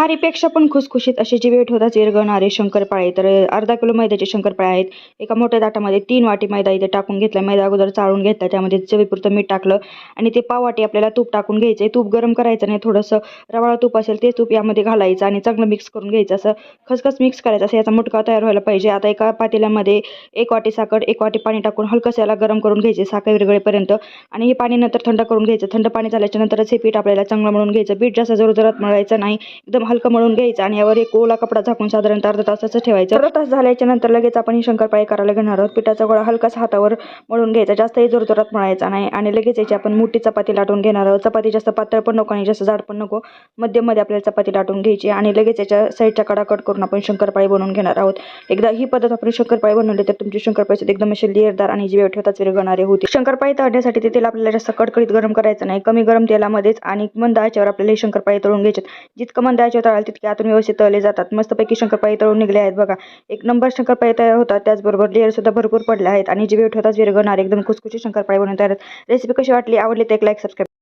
खारीपेक्षा पण खुसखुशीत असे जे वेट होतात विरघळणारे शंकरपाळे. तर अर्धा किलो मैद्याचे शंकरपाळे आहेत. एका मोठ्या ताटामध्ये तीन वाटी मैदा इथे टाकून घेतला. मैदा अगोदर चाळून घेतला. त्यामध्ये चवीपुरतं मीठ टाकलं आणि ते पाव वाटी आपल्याला तूप टाकून घ्यायचं तूप गरम करायचं नाही. थोडंसं रवाळा तूप असेल ते तूप यामध्ये घालायचं आणि चांगलं मिक्स करून घ्यायचं. असं खसखस मिक्स करायचं. असं याचा मुटका तयार व्हायला पाहिजे. आता एका पातेल्यामध्ये एक वाटी साखर एक वाटी पाणी टाकून हलकंसं याला गरम करून घ्यायचे साखर विरगळेपर्यंत आणि हे पाणी नंतर थंड करून घ्यायचं. थंड पाणी झाल्याच्या नंतरच हे पीठ आपल्याला चांगलं म्हणून घ्यायचं. पीठ जास्त जोरजोरात मळायचं नाही. एकदम हलकं मळून घ्यायचं आणि यावर एक ओला कपडा झाकून साधारणतः अर्धा तासाचं ठेवायचं. अर्धा तास झाल्याच्यानंतर लगेच आपण ही शंकरपाळी करायला घेणार आहोत. पिठाचा गोळा हलकाच हातावर मळून घ्यायचा. जास्तही जोरजोरात मळायचा नाही आणि लगेच याची आपण मोठी चपाती लाटून घेणार आहोत. चपाती जास्त पातळ पण नको आणि जास्त जाड पण नको. मध्यमध्ये आपल्याला चपाती लाटून घ्यायची आणि लगेच याच्या साईडच्या कडा कट करून आपण शंकरपाळी बनवून घेणार आहोत. एकदा ही पद्धत आपण शंकरपाळी बनवली तर तुमची शंकरपाळी एकदम अशी लेअरदार आणि जीव ठेवताच विरघळणारे होती शंकरपाळी तळण्यासाठी ते तेल आपल्याला जास्त कडकडीत गरम करायचं नाही. कमी गरम तेलामध्येच आणि मंद आचेवर आपल्याला ही शंकरपाळी तळून घ्यायचे जितकं मंद आचेवर तळाल तितके आतून व्यवस्थित तळले जातात. मस्तपैकी शंकरपाळी तळून निघले आहेत बघा. एक नंबर शंकरपाळी तयार होतात. त्याचबरोबर लेअर सुद्धा भरपूर पडले आहेत. आणि जीव ठेवताच विरघळणारे एकदम खुसखुशी शंकरपाळी बनवून तयार रेसिपी कशी वाटली? आवडली तर एक लाईक सबस्क्राईब